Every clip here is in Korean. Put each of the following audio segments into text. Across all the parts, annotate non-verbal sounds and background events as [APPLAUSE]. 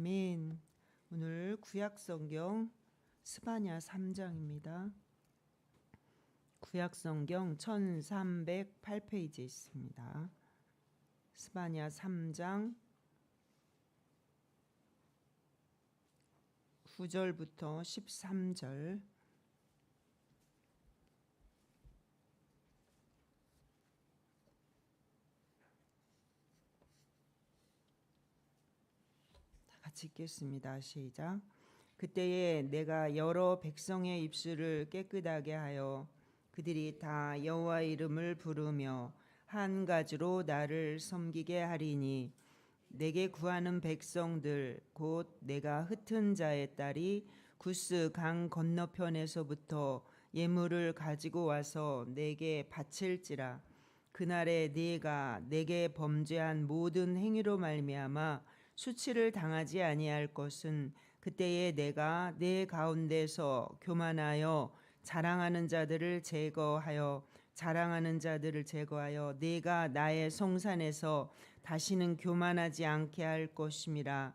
아멘. 오늘 구약 성경 스바냐 3장입니다. 구약 성경 1308페이지에 있습니다. 스바냐 3장 9절부터 13절 같이 읽겠습니다. 시작. 그때에 내가 여러 백성의 입술을 깨끗하게 하여 그들이 다 여호와 이름을 부르며 한 가지로 나를 섬기게 하리니 내게 구하는 백성들 곧 내가 흩은 자의 딸이 구스 강 건너편에서부터 예물을 가지고 와서 내게 바칠지라 그날에 네가 내게 범죄한 모든 행위로 말미암아 수치를 당하지 아니할 것은 그때에 내가 내 가운데서 교만하여 자랑하는 자들을 제거하여 자랑하는 자들을 제거하여 내가 나의 성산에서 다시는 교만하지 않게 할 것임이라.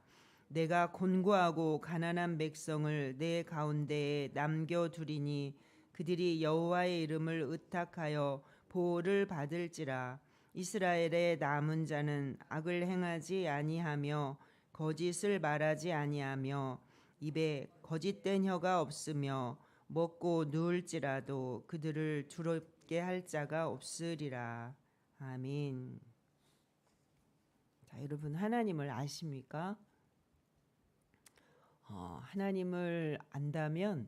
내가 곤고하고 가난한 백성을 내 가운데에 남겨 두리니 그들이 여호와의 이름을 의탁하여 보호를 받을지라 이스라엘의 남은 자는 악을 행하지 아니하며 거짓을 말하지 아니하며 입에 거짓된 혀가 없으며 먹고 누울지라도 그들을 두렵게 할 자가 없으리라. 아멘. 자, 여러분 하나님을 아십니까? 어, 하나님을 안다면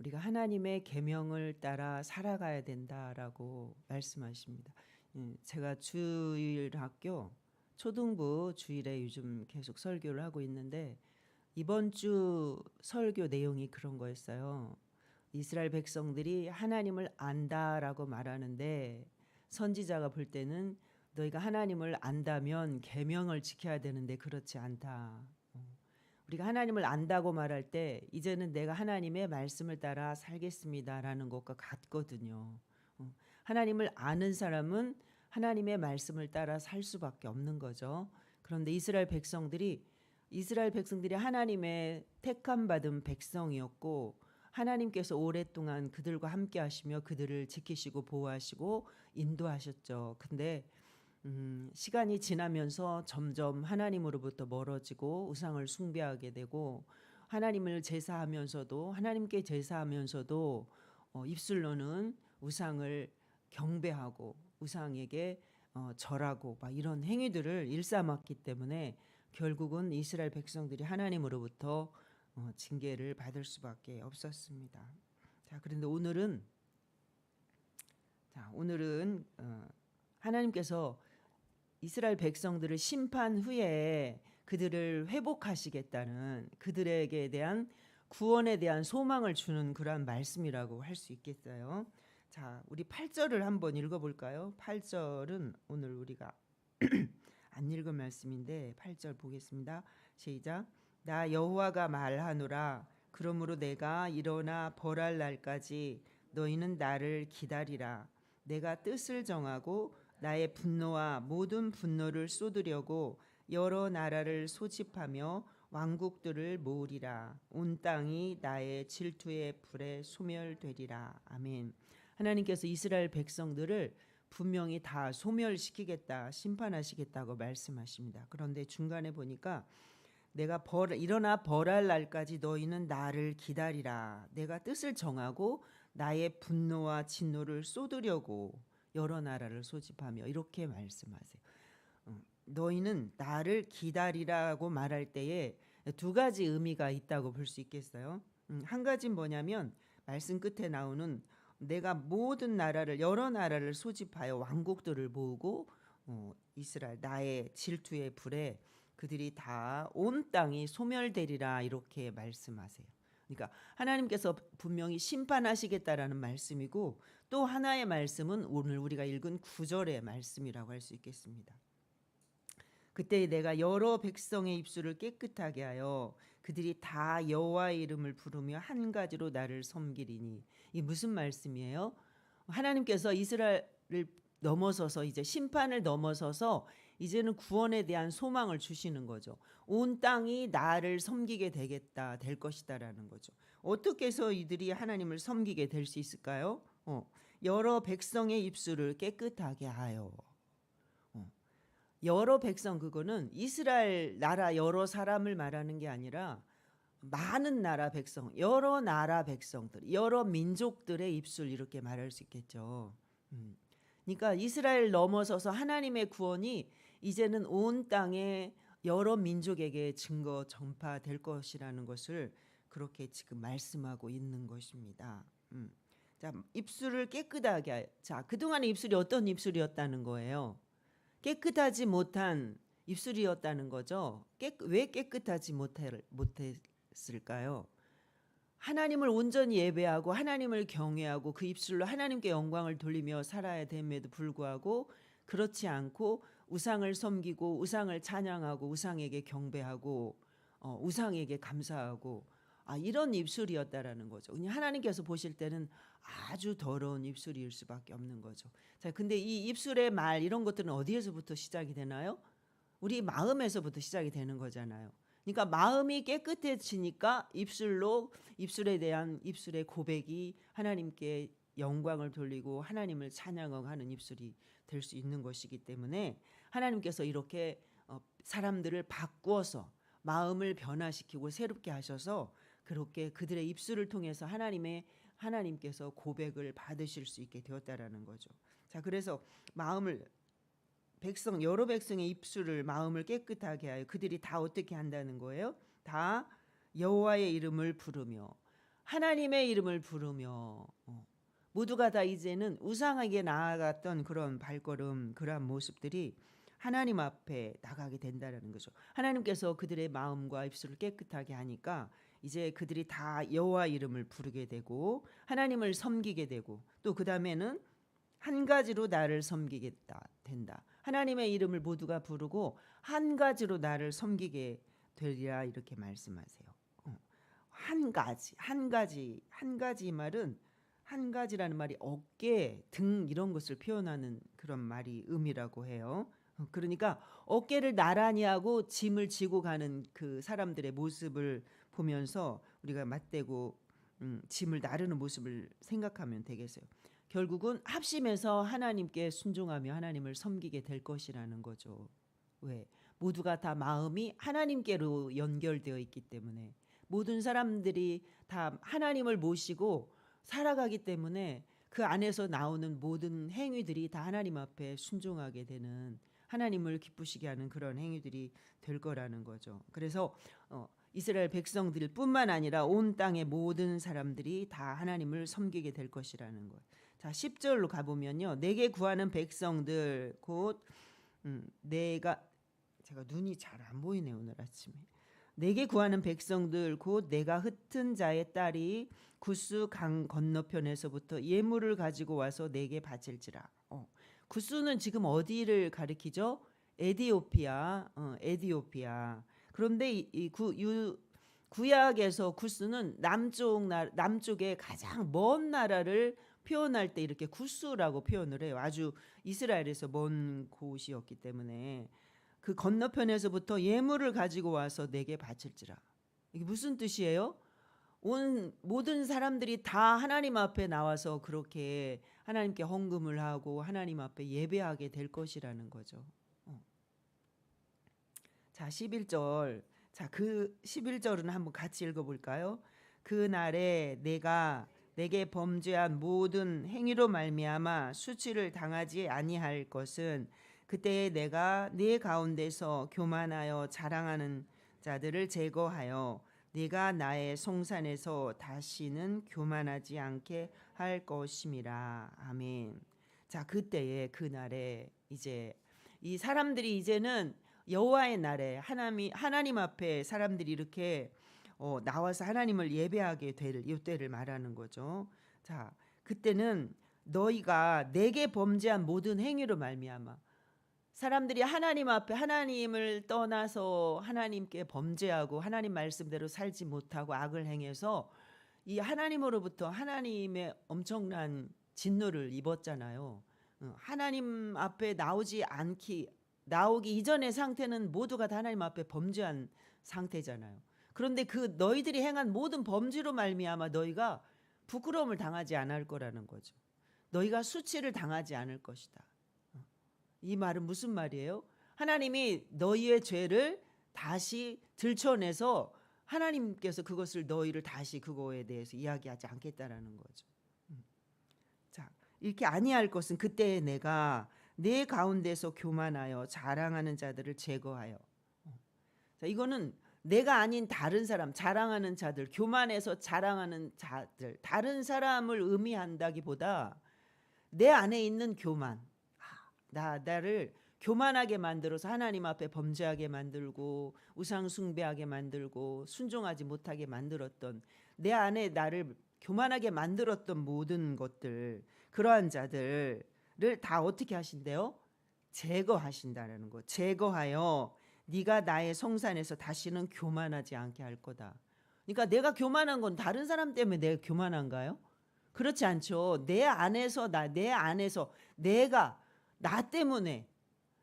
우리가 하나님의 계명을 따라 살아가야 된다라고 말씀하십니다. 예, 제가 주일 학교 초등부 주일에 요즘 계속 설교를 하고 있는데 이번 주 설교 내용이 그런 거였어요. 이스라엘 백성들이 하나님을 안다라고 말하는데 선지자가 볼 때는 너희가 하나님을 안다면 계명을 지켜야 되는데 그렇지 않다. 어. 우리가 하나님을 안다고 말할 때 이제는 내가 하나님의 말씀을 따라 살겠습니다라는 것과 같거든요. 어. 하나님을 아는 사람은 하나님의 말씀을 따라 살 수밖에 없는 거죠. 그런데 이스라엘 백성들이 이스라엘 백성들이 하나님의 택함 받은 백성이었고 하나님께서 오랫동안 그들과 함께 하시며 그들을 지키시고 보호하시고 인도하셨죠. 근데 음, 시간이 지나면서 점점 하나님으로부터 멀어지고 우상을 숭배하게 되고 하나님을 제사하면서도 하나님께 제사하면서도 어, 입술로는 우상을 경배하고 우상에게 어, 절하고 막 이런 행위들을 일삼았기 때문에 결국은 이스라엘 백성들이 하나님으로부터 어, 징계를 받을 수밖에 없었습니다. 자, 그런데 오늘은 자, 오늘은 어, 하나님께서 이스라엘 백성들을 심판 후에 그들을 회복하시겠다는 그들에게 대한 구원에 대한 소망을 주는 그러한 말씀이라고 할 수 있겠어요. 자, 우리 8절을 한번 읽어 볼까요? 8절은 오늘 우리가 [CLEARS THROAT] 안 읽은 말씀인데 8절 보겠습니다. 시작. 나 여호와가 말하노라 그러므로 내가 일어나 벌할 날까지 너희는 나를 기다리라 내가 뜻을 정하고 나의 분노와 모든 분노를 쏟으려고 여러 나라를 소집하며 왕국들을 모으리라 온 땅이 나의 질투의 불에 소멸되리라 아멘 하나님께서 이스라엘 백성들을 분명히 다 소멸시키겠다 심판하시겠다고 말씀하십니다 그런데 중간에 보니까 내가 벌 일어나 벌할 날까지 너희는 나를 기다리라. 내가 뜻을 정하고 나의 분노와 진노를 쏟으려고 여러 나라를 소집하며 이렇게 말씀하세요. 어, 너희는 나를 기다리라고 말할 때에 두 가지 의미가 있다고 볼 수 있겠어요. 음, 한 가지는 뭐냐면 말씀 끝에 나오는 내가 모든 나라를 여러 나라를 소집하여 왕국들을 모으고 어, 이스라엘 나의 질투의 불에 그들이 다 온 땅이 소멸되리라 이렇게 말씀하세요. 그러니까 하나님께서 분명히 심판하시겠다라는 말씀이고 또 하나의 말씀은 오늘 우리가 읽은 구절의 말씀이라고 할 수 있겠습니다. 그때 내가 여러 백성의 입술을 깨끗하게 하여 그들이 다 여호와의 이름을 부르며 한 가지로 나를 섬기리니 이 무슨 말씀이에요? 하나님께서 이스라엘을 넘어서서 이제 심판을 넘어서서 이제는 구원에 대한 소망을 주시는 거죠. 온 땅이 나를 섬기게 되겠다, 될 것이다라는 거죠. 어떻게 해서 이들이 하나님을 섬기게 될 수 있을까요? 어, 여러 백성의 입술을 깨끗하게 하여. 어, 여러 백성 그거는 이스라엘 나라 여러 사람을 말하는 게 아니라 많은 나라 백성, 여러 나라 백성들, 여러 민족들의 입술 이렇게 말할 수 있겠죠. 음. 그러니까 이스라엘 넘어서서 하나님의 구원이 이제는 온 땅에 여러 민족에게 증거 전파될 것이라는 것을 그렇게 지금 말씀하고 있는 것입니다. 음. 자, 입술을 깨끗하게 하- 자, 그동안의 입술이 어떤 입술이었다는 거예요? 깨끗하지 못한 입술이었다는 거죠. 깨, 왜 깨끗하지 못해, 못했을까요? 하나님을 온전히 예배하고 하나님을 경외하고 그 입술로 하나님께 영광을 돌리며 살아야 됨에도 불구하고 그렇지 않고 우상을 섬기고 우상을 찬양하고 우상에게 경배하고 어, 우상에게 감사하고 아 이런 입술이었다라는 거죠. 그냥 하나님께서 보실 때는 아주 더러운 입술일 수밖에 없는 거죠. 자, 근데 이 입술의 말 이런 것들은 어디에서부터 시작이 되나요? 우리 마음에서부터 시작이 되는 거잖아요. 그러니까 마음이 깨끗해지니까 입술로 입술에 대한 입술의 고백이 하나님께 영광을 돌리고 하나님을 찬양하는 입술이 될 수 있는 것이기 때문에 하나님께서 이렇게 어, 사람들을 바꾸어서 마음을 변화시키고 새롭게 하셔서 그렇게 그들의 입술을 통해서 하나님의 하나님께서 고백을 받으실 수 있게 되었다라는 거죠. 자, 그래서 마음을 백성 여러 백성의 입술을 마음을 깨끗하게 하여 그들이 다 어떻게 한다는 거예요? 다 여호와의 이름을 부르며 하나님의 이름을 부르며 어, 모두가 다 이제는 우상에게 나아갔던 그런 발걸음 그러한 모습들이 하나님 앞에 나가게 된다라는 거죠. 하나님께서 그들의 마음과 입술을 깨끗하게 하니까 이제 그들이 다 여호와 이름을 부르게 되고 하나님을 섬기게 되고 또 그 다음에는 한 가지로 나를 섬기겠다 된다. 하나님의 이름을 모두가 부르고 한 가지로 나를 섬기게 되리라 이렇게 말씀하세요. 어. 한 가지, 한 가지, 한 가지 말은 한 가지라는 말이 어깨, 등 이런 것을 표현하는 그런 말이 의미라고 해요. 어, 그러니까 어깨를 나란히 하고 짐을 지고 가는 그 사람들의 모습을 보면서 우리가 맞대고 음, 짐을 나르는 모습을 생각하면 되겠어요. 결국은 합심해서 하나님께 순종하며 하나님을 섬기게 될 것이라는 거죠. 왜? 모두가 다 마음이 하나님께로 연결되어 있기 때문에 모든 사람들이 다 하나님을 모시고 살아가기 때문에 그 안에서 나오는 모든 행위들이 다 하나님 앞에 순종하게 되는 하나님을 기쁘시게 하는 그런 행위들이 될 거라는 거죠. 그래서 어, 이스라엘 백성들 뿐만 아니라 온 땅의 모든 사람들이 다 하나님을 섬기게 될 것이라는 거예요. 자, 10절로 가 보면요. 내게 구하는 백성들 곧 음, 내가 제가 눈이 잘 안 보이네 오늘 아침에. 내게 구하는 백성들 곧 내가 흩은 자의 딸이 구스 강 건너편에서부터 예물을 가지고 와서 내게 바칠지라. 어. 구스는 지금 어디를 가리키죠? 에디오피아, 어, 에디오피아. 그런데 이, 이 구, 유, 구약에서 구스는 남쪽 나, 남쪽의 가장 먼 나라를 표현할 때 이렇게 구스라고 표현을 해요. 아주 이스라엘에서 먼 곳이었기 때문에 그 건너편에서부터 예물을 가지고 와서 내게 바칠지라. 이게 무슨 뜻이에요? 온 모든 사람들이 다 하나님 앞에 나와서 그렇게 하나님께 헌금을 하고 하나님 앞에 예배하게 될 것이라는 거죠. 어. 자, 11절. 자, 그 11절은 한번 같이 읽어 볼까요? 그 날에 내가 내게 범죄한 모든 행위로 말미암아 수치를 당하지 아니할 것은 그때에 내가 네 가운데서 교만하여 자랑하는 자들을 제거하여 네가 나의 송산에서 다시는 교만하지 않게 할 것임이라. 아멘. 자, 그때에 그날에 이제 이 사람들이 이제는 여호와의 날에 하나님 하나님 앞에 사람들이 이렇게 어, 나와서 하나님을 예배하게 될 이때를 말하는 거죠. 자, 그때는 너희가 내게 범죄한 모든 행위로 말미암아 사람들이 하나님 앞에 하나님을 떠나서 하나님께 범죄하고 하나님 말씀대로 살지 못하고 악을 행해서 이 하나님으로부터 하나님의 엄청난 진노를 입었잖아요. 어, 하나님 앞에 나오지 않기 나오기 이전의 상태는 모두가 다 하나님 앞에 범죄한 상태잖아요. 그런데 그 너희들이 행한 모든 범죄로 말미암아 너희가 부끄러움을 당하지 않을 거라는 거죠. 너희가 수치를 당하지 않을 것이다. 어. 이 말은 무슨 말이에요? 하나님이 너희의 죄를 다시 들춰내서 하나님께서 그것을 너희를 다시 그거에 대해서 이야기하지 않겠다라는 거죠. 음. 자, 이렇게 아니할 것은 그때 내가 내 가운데서 교만하여 자랑하는 자들을 제거하여. 어. 자, 이거는 내가 아닌 다른 사람, 자랑하는 자들, 교만해서 자랑하는 자들, 다른 사람을 의미한다기보다 내 안에 있는 교만, 아, 나 나를 교만하게 만들어서 하나님 앞에 범죄하게 만들고 우상 숭배하게 만들고 순종하지 못하게 만들었던 내 안에 나를 교만하게 만들었던 모든 것들 그러한 자들을 다 어떻게 하신대요? 제거하신다라는 거. 제거하여 네가 나의 성산에서 다시는 교만하지 않게 할 거다. 그러니까 내가 교만한 건 다른 사람 때문에 내가 교만한가요? 그렇지 않죠. 내 안에서 나 내 안에서 내가 나 때문에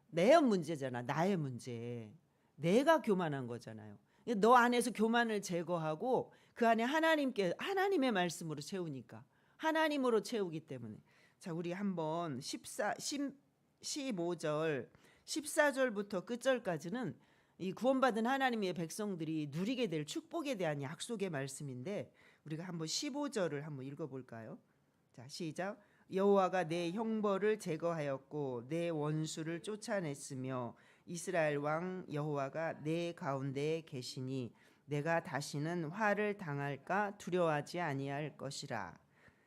내 문제잖아. 나의 문제. 내가 교만한 거잖아요. 너 안에서 교만을 제거하고 그 안에 하나님께 하나님의 말씀으로 채우니까 하나님으로 채우기 때문에 자 우리 한번 14 10, 15절 14절부터 끝절까지는 이 구원받은 하나님의 백성들이 누리게 될 축복에 대한 약속의 말씀인데 우리가 한번 15절을 한번 읽어 볼까요? 자, 시작. 여호와가 내 형벌을 제거하였고 내 원수를 쫓아냈으며 이스라엘 왕 여호와가 내 가운데에 계시니 내가 다시는 화를 당할까 두려워하지 아니할 것이라.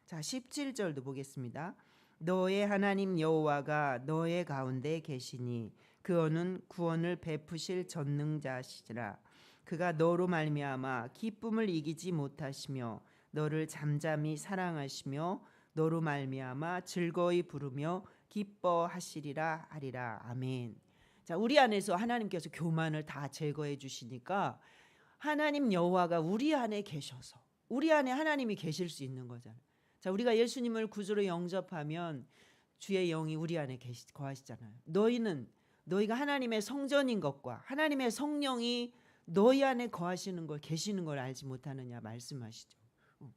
자, 17절도 보겠습니다. 너의 하나님 여호와가 너의 가운데 계시니 그어는 구원을 베푸실 전능자시라. 그가 너로 말미암아 기쁨을 이기지 못하시며 너를 잠잠히 사랑하시며 너로 말미암아 즐거이 부르며 기뻐하시리라 하리라 아멘. 자, 우리 안에서 하나님께서 교만을 다 제거해 주시니까 하나님 여호와가 우리 안에 계셔서 우리 안에 하나님이 계실 수 있는 거잖아요. 자, 우리가 예수님을 구주로 영접하면 주의 영이 우리 안에 계시 거하시잖아요. 너희는 너희가 하나님의 성전인 것과 하나님의 성령이 너희 안에 거하시는 걸 계시는 걸 알지 못하느냐 말씀하시죠. 어.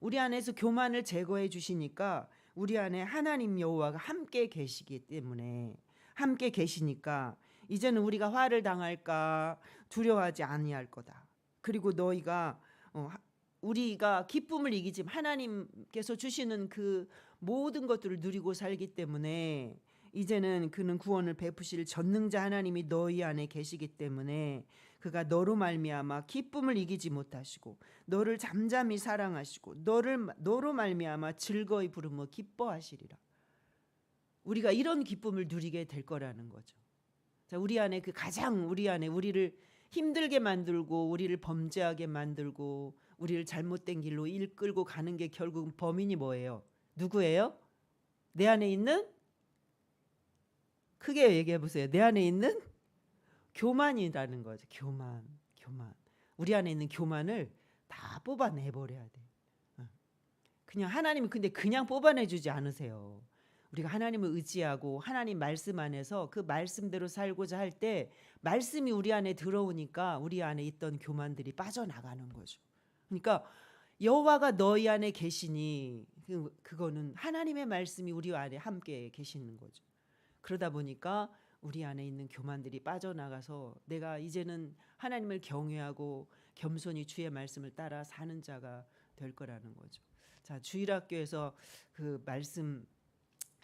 우리 안에서 교만을 제거해 주시니까 우리 안에 하나님 여호와가 함께 계시기 때문에 함께 계시니까 이제는 우리가 화를 당할까 두려워하지 아니할 거다. 그리고 너희가 어, 우리가 기쁨을 이기지 하나님께서 주시는 그 모든 것들을 누리고 살기 때문에 이제는 그는 구원을 베푸실 전능자 하나님이 너희 안에 계시기 때문에 그가 너로 말미암아 기쁨을 이기지 못하시고 너를 잠잠히 사랑하시고 너를 너로 말미암아 즐거이 부르며 기뻐하시리라. 우리가 이런 기쁨을 누리게 될 거라는 거죠. 자, 우리 안에 그 가장 우리 안에 우리를 힘들게 만들고 우리를 범죄하게 만들고 우리를 잘못된 길로 이끌고 가는 게 결국 범인이 뭐예요? 누구예요? 내 안에 있는 크게 얘기해 보세요. 내 안에 있는 교만이라는 거죠. 교만, 교만. 우리 안에 있는 교만을 다 뽑아내 버려야 돼. 어. 그냥 하나님이 근데 그냥 뽑아내 주지 않으세요. 우리가 하나님을 의지하고 하나님 말씀 안에서 그 말씀대로 살고자 할 때 말씀이 우리 안에 들어오니까 우리 안에 있던 교만들이 빠져나가는 거죠. 그러니까 여호와가 너희 안에 계시니 그, 그거는 하나님의 말씀이 우리 안에 함께 계시는 거죠. 그러다 보니까 우리 안에 있는 교만들이 빠져나가서 내가 이제는 하나님을 경외하고 겸손히 주의 말씀을 따라 사는 자가 될 거라는 거죠. 자, 주일학교에서 그 말씀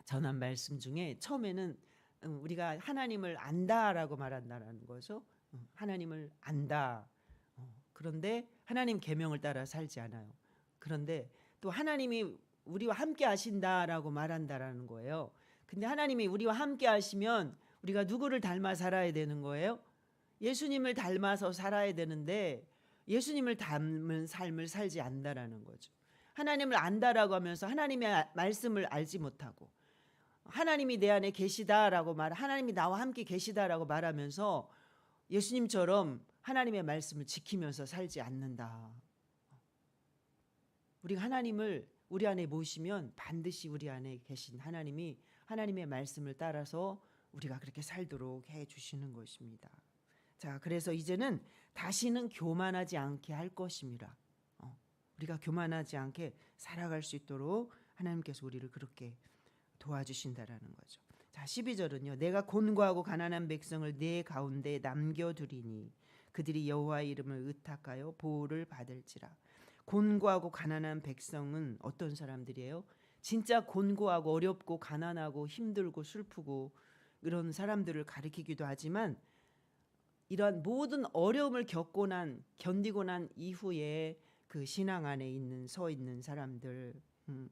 전한 말씀 중에 처음에는 음, 우리가 하나님을 안다라고 말한다라는 거죠. 음, 하나님을 안다. 어, 그런데 하나님 계명을 따라 살지 않아요. 그런데 또 하나님이 우리와 함께 하신다라고 말한다라는 거예요. 근데 하나님이 우리와 함께 하시면 우리가 누구를 닮아 살아야 되는 거예요? 예수님을 닮아서 살아야 되는데 예수님을 닮은 삶을 살지 않는다라는 거죠. 하나님을 안다라고 하면서 하나님의 말씀을 알지 못하고 하나님이 내 안에 계시다라고 말 하나님이 나와 함께 계시다라고 말하면서 예수님처럼 하나님의 말씀을 지키면서 살지 않는다. 우리가 하나님을 우리 안에 모시면 반드시 우리 안에 계신 하나님이 하나님의 말씀을 따라서 우리가 그렇게 살도록 해 주시는 것입니다. 자, 그래서 이제는 다시는 교만하지 않게 할 것입니다. 어, 우리가 교만하지 않게 살아갈 수 있도록 하나님께서 우리를 그렇게 도와주신다라는 거죠. 자, 12절은요. 내가 곤고하고 가난한 백성을 내 가운데 남겨두리니 그들이 여호와의 이름을 의탁하여 보호를 받을지라. 곤고하고 가난한 백성은 어떤 사람들이에요? 진짜 곤고하고 어렵고 가난하고 힘들고 슬프고 이런 사람들을 가리키기도 하지만 이러한 모든 어려움을 겪고 난 견디고 난 이후에 그 신앙 안에 있는 서 있는 사람들 음.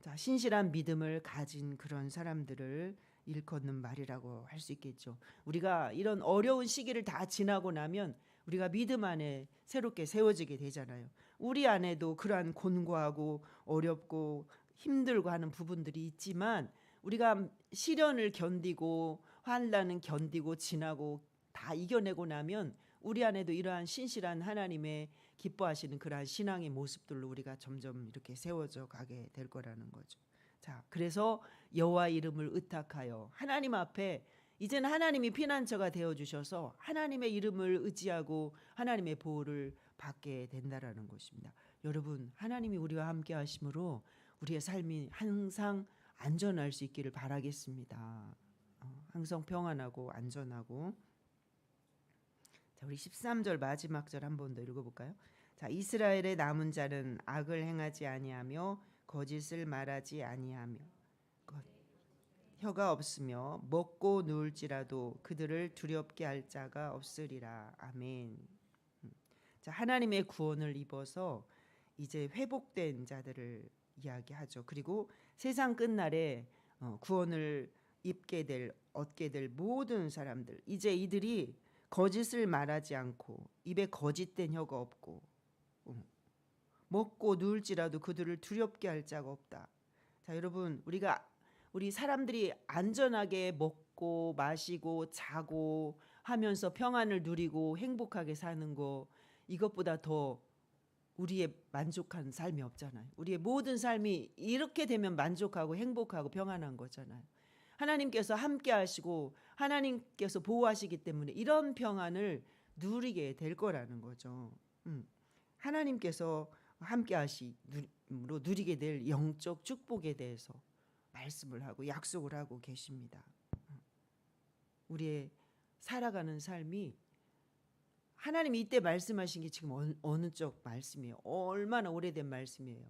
자, 신실한 믿음을 가진 그런 사람들을 일컫는 말이라고 할 수 있겠죠. 우리가 이런 어려운 시기를 다 지나고 나면 우리가 믿음 안에 새롭게 세워지게 되잖아요. 우리 안에도 그러한 곤고하고 어렵고 힘들고 하는 부분들이 있지만 우리가 시련을 견디고 환란은 견디고 지나고 다 이겨내고 나면 우리 안에도 이러한 신실한 하나님의 기뻐하시는 그러한 신앙의 모습들로 우리가 점점 이렇게 세워져 가게 될 거라는 거죠. 자, 그래서 여호와 이름을 의탁하여 하나님 앞에 이제는 하나님이 피난처가 되어 주셔서 하나님의 이름을 의지하고 하나님의 보호를 받게 된다라는 것입니다. 여러분, 하나님이 우리와 함께 하심으로 우리의 삶이 항상 안전할 수 있기를 바라겠습니다. 어, 항상 평안하고 안전하고 자, 우리 13절 마지막 절 한 번 더 읽어 볼까요? 자, 이스라엘의 남은 자는 악을 행하지 아니하며 거짓을 말하지 아니하며 거- 혀가 없으며 먹고 누울지라도 그들을 두렵게 할 자가 없으리라. 아멘. 음. 자, 하나님의 구원을 입어서 이제 회복된 자들을 이야기하죠. 그리고 세상 끝날에 어, 구원을 입게 될 얻게 될 모든 사람들 이제 이들이 거짓을 말하지 않고 입에 거짓된 혀가 없고 음, 먹고 누울지라도 그들을 두렵게 할 자가 없다. 자, 여러분 우리가 우리 사람들이 안전하게 먹고 마시고 자고 하면서 평안을 누리고 행복하게 사는 거 이것보다 더 우리의 만족한 삶이 없잖아요. 우리의 모든 삶이 이렇게 되면 만족하고 행복하고 평안한 거잖아요. 하나님께서 함께 하시고 하나님께서 보호하시기 때문에 이런 평안을 누리게 될 거라는 거죠. 음. 하나님께서 함께 하시므로 누리게 될 영적 축복에 대해서 말씀을 하고 약속을 하고 계십니다. 음. 우리의 살아가는 삶이 하나님이 이때 말씀하신 게 지금 어느, 쪽 말씀이에요? 얼마나 오래된 말씀이에요?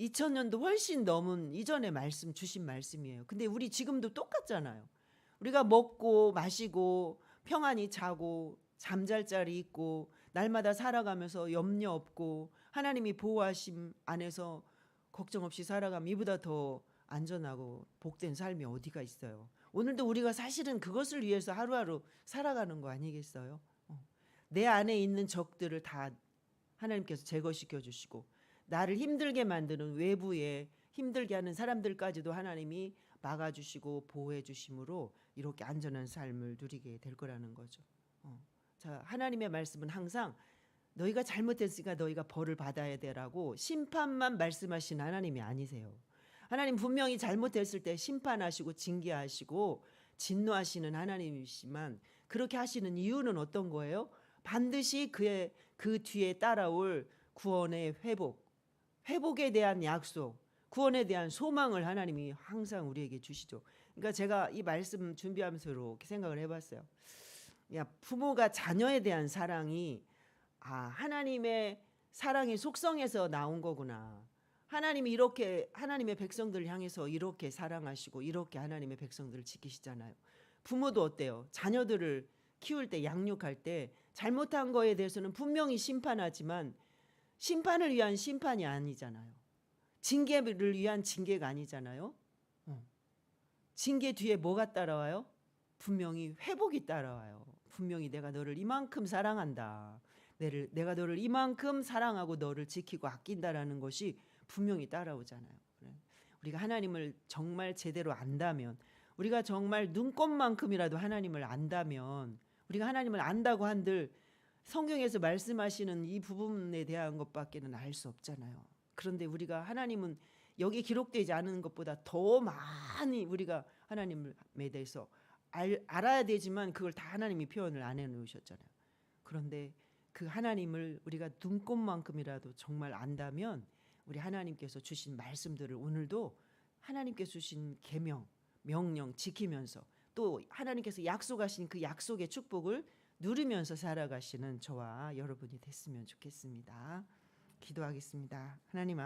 2000년도 훨씬 넘은 이전에 말씀 주신 말씀이에요. 근데 우리 지금도 똑같잖아요. 우리가 먹고 마시고 평안히 자고 잠잘 자리 있고 날마다 살아가면서 염려 없고 하나님이 보호하심 안에서 걱정 없이 살아가면 이보다 더 안전하고 복된 삶이 어디가 있어요. 오늘도 우리가 사실은 그것을 위해서 하루하루 살아가는 거 아니겠어요? 어. 내 안에 있는 적들을 다 하나님께서 제거시켜 주시고 나를 힘들게 만드는 외부에 힘들게 하는 사람들까지도 하나님이 막아주시고 보호해 주심으로 이렇게 안전한 삶을 누리게 될 거라는 거죠. 어. 자 하나님의 말씀은 항상 너희가 잘못했으니까 너희가 벌을 받아야 되라고 심판만 말씀하신 하나님이 아니세요. 하나님 분명히 잘못했을 때 심판하시고 징계하시고 진노하시는 하나님이시만 그렇게 하시는 이유는 어떤 거예요? 반드시 그의 그 뒤에 따라올 구원의 회복, 회복에 대한 약속, 구원에 대한 소망을 하나님이 항상 우리에게 주시죠. 그러니까 제가 이 말씀 준비하면서 이렇게 생각을 해봤어요. 야 부모가 자녀에 대한 사랑이 아 하나님의 사랑의 속성에서 나온 거구나. 하나님이 이렇게 하나님의 백성들을 향해서 이렇게 사랑하시고 이렇게 하나님의 백성들을 지키시잖아요. 부모도 어때요? 자녀들을 키울 때 양육할 때 잘못한 거에 대해서는 분명히 심판하지만 심판을 위한 심판이 아니잖아요. 징계를 위한 징계가 아니잖아요. 어. 징계 뒤에 뭐가 따라와요? 분명히 회복이 따라와요. 분명히 내가 너를 이만큼 사랑한다. 내를, 내가 너를 이만큼 사랑하고 너를 지키고 아낀다라는 것이 분명히 따라오잖아요. 우리가 하나님을 정말 제대로 안다면, 우리가 정말 눈꼽만큼이라도 하나님을 안다면, 우리가 하나님을 안다고 한들 성경에서 말씀하시는 이 부분에 대한 것밖에는 알 수 없잖아요. 그런데 우리가 하나님은 여기 기록되지 않은 것보다 더 많이 우리가 하나님에 대해서 알, 알아야 되지만 그걸 다 하나님이 표현을 안 해놓으셨잖아요. 그런데 그 하나님을 우리가 눈꼽만큼이라도 정말 안다면 우리 하나님께서 주신 말씀들을 오늘도 하나님께서 주신 계명, 명령 지키면서 또 하나님께서 약속하신 그 약속의 축복을 누리면서 살아가시는 저와 여러분이 됐으면 좋겠습니다. 기도하겠습니다. 하나님